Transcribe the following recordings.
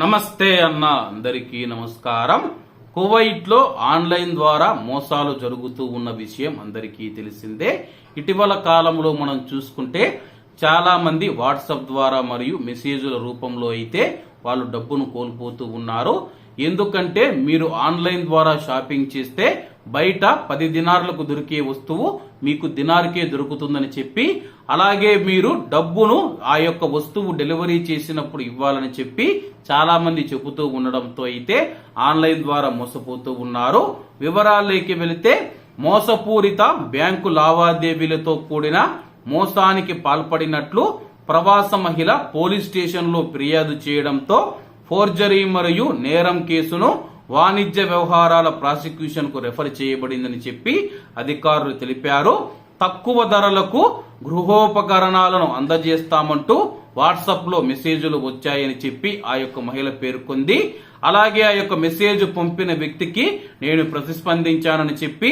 నమస్తే అన్న అందరికీ నమస్కారం. కువైట్లో ఆన్లైన్ ద్వారా మోసాలు జరుగుతూ ఉన్న విషయం అందరికీ తెలిసిందే. ఇటీవల కాలంలో మనం చూసుకుంటే చాలా మంది వాట్సాప్ ద్వారా మరియు మెసేజ్ల రూపంలో అయితే వాళ్ళు డబ్బును కోల్పోతూ ఉన్నారు. ఎందుకంటే మీరు ఆన్లైన్ ద్వారా షాపింగ్ చేస్తే బయట పది దినార్లకు దొరికే వస్తువు మీకు దినార్కే దొరుకుతుందని చెప్పి అలాగే మీరు డబ్బును ఆ యొక్క వస్తువు డెలివరీ చేసినప్పుడు ఇవ్వాలని చెప్పి చాలా మంది చెబుతూ ఉండడంతో అయితే ఆన్లైన్ ద్వారా మోసపోతూ ఉన్నారు. వివరాల్లోకి వెళితే మోసపూరిత బ్యాంకు లావాదేవీలతో కూడిన మోసానికి పాల్పడినట్లు ప్రవాస మహిళ పోలీస్ స్టేషన్లో ఫిర్యాదు చేయడంతో ఫోర్జరీ మరియు నేరం కేసును వాణిజ్య వ్యవహారాల ప్రాసిక్యూషన్కు రెఫర్ చేయబడిందని చెప్పి అధికారులు తెలిపారు. తక్కువ ధరలకు గృహోపకరణాలను అందజేస్తామంటూ వాట్సాప్లో మెసేజ్లు వచ్చాయని చెప్పి ఆ యొక్క మహిళ పేర్కొంది. అలాగే ఆ యొక్క మెసేజ్ పంపిన వ్యక్తికి నేను ప్రతిస్పందించానని చెప్పి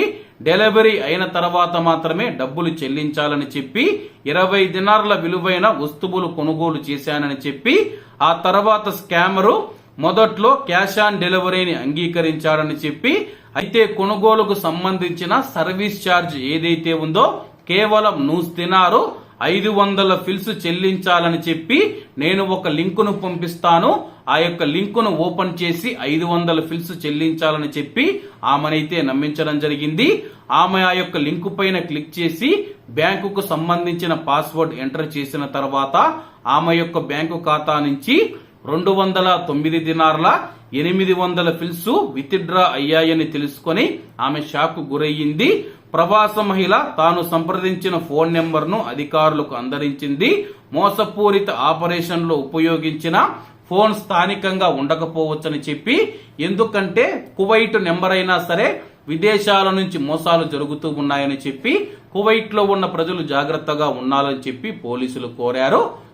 డెలివరీ అయిన తర్వాత మాత్రమే డబ్బులు చెల్లించాలని చెప్పి ఇరవై దినార్ల విలువైన వస్తువులు కొనుగోలు చేశానని చెప్పి ఆ తర్వాత స్కామరు మొదట్లో క్యాష్ ఆన్ డెలివరీని అంగీకరించాడని చెప్పి అయితే కొనుగోలుకు సంబంధించిన సర్వీస్ ఛార్జ్ ఏదైతే ఉందో కేవలం నూస్ తినారు ఐదు వందల ఫిల్స్ చెల్లించాలని చెప్పి నేను ఒక లింకును పంపిస్తాను. ఆ యొక్క లింకును ఓపెన్ చేసి ఐదు వందల ఫిల్స్ చెల్లించాలని చెప్పి ఆమెనైతే నమ్మించడం జరిగింది. ఆమె ఆ యొక్క లింకు పైన క్లిక్ చేసి బ్యాంకుకు సంబంధించిన పాస్వర్డ్ ఎంటర్ చేసిన తర్వాత ఆమె యొక్క బ్యాంకు ఖాతా నుంచి రెండు వందల తొమ్మిది దినార్ల ఎనిమిది వందల ఫిల్స్ విత్డ్రా అయ్యాయని తెలుసుకొని ఆమె షాక్ గురయ్యింది. ప్రవాస మహిళ తాను సంప్రదించిన ఫోన్ నెంబర్ను అధికారులకు అందరించింది. మోసపూరిత ఆపరేషన్లో ఉపయోగించిన ఫోన్ స్థానికంగా ఉండకపోవచ్చని చెప్పి ఎందుకంటే కువైట్ నెంబర్ అయినా సరే విదేశాల నుంచి మోసాలు జరుగుతూ ఉన్నాయని చెప్పి కువైట్లో ఉన్న ప్రజలు జాగ్రత్తగా ఉండాలని చెప్పి పోలీసులు కోరారు.